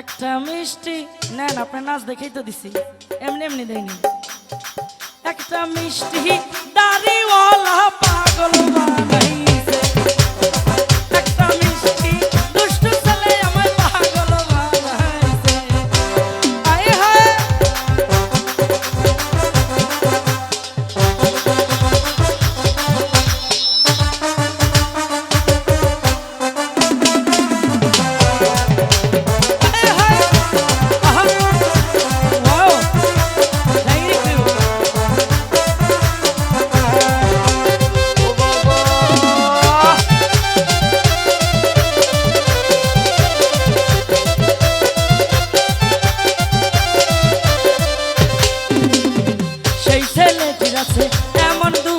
একটা মিষ্টি, নেন আপনার নাচ দেখেই তো দিছি। এমনি এমনি দেয়নি। একটা মিষ্টি, দাড়িওয়ালা পাগল বানাইছে আছে এমন দুটি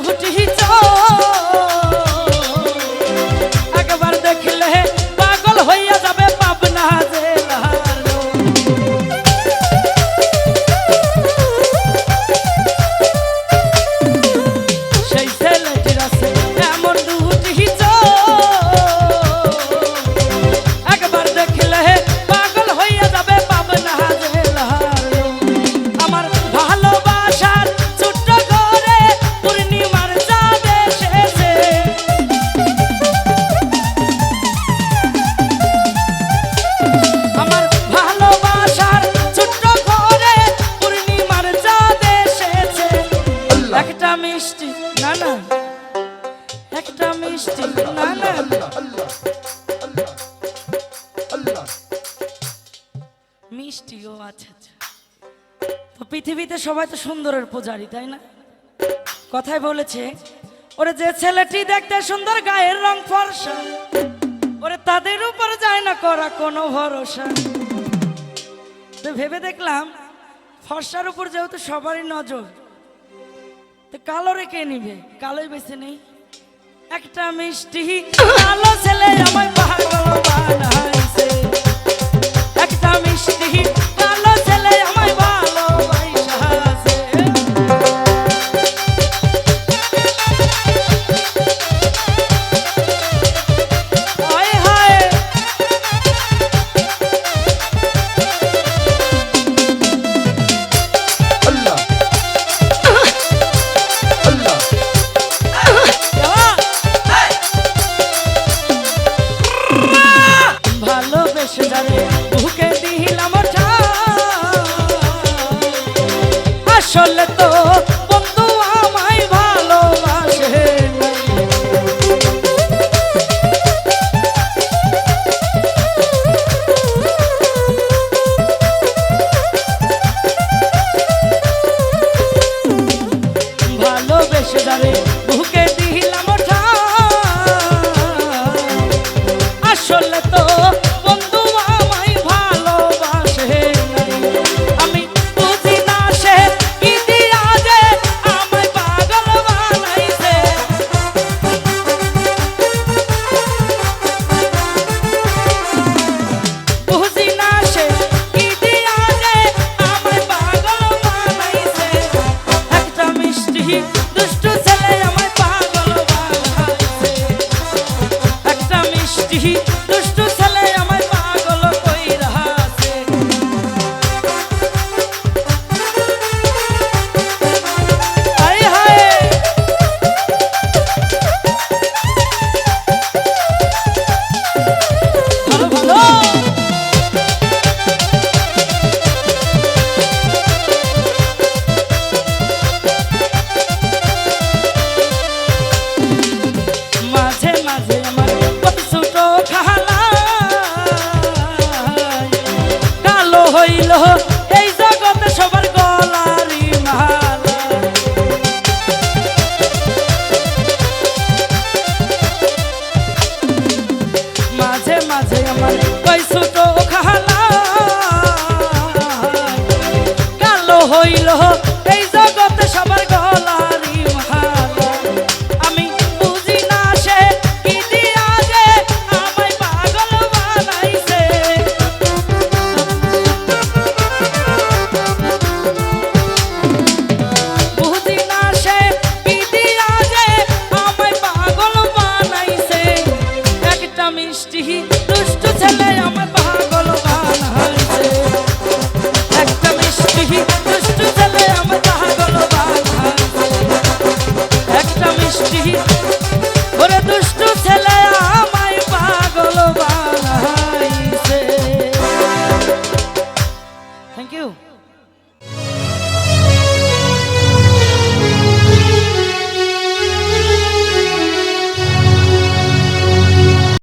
একটা মিষ্টি, না না। একটা মিষ্টি, না না। মিষ্টি ও আচ্ছা আচ্ছা তো পৃথিবীতে সবাই তো সুন্দরের পূজারি, তাই না? কথায় বলেছে, ওরে যে ছেলেটি দেখতে সুন্দর, গায়ের রং ফর্সা, ওরে তাদের উপর যায় না করা কোনো ভরসা। তো ভেবে দেখলাম, ফর্সার উপর যেহেতু সবারই নজর তো কালো রেখে নিবে? কালোই বেছে নেই। একটা মিষ্টি। কালো ছেলে আমায় পাগল আসলে তো মাঝে মাঝে আমার পয়সা তো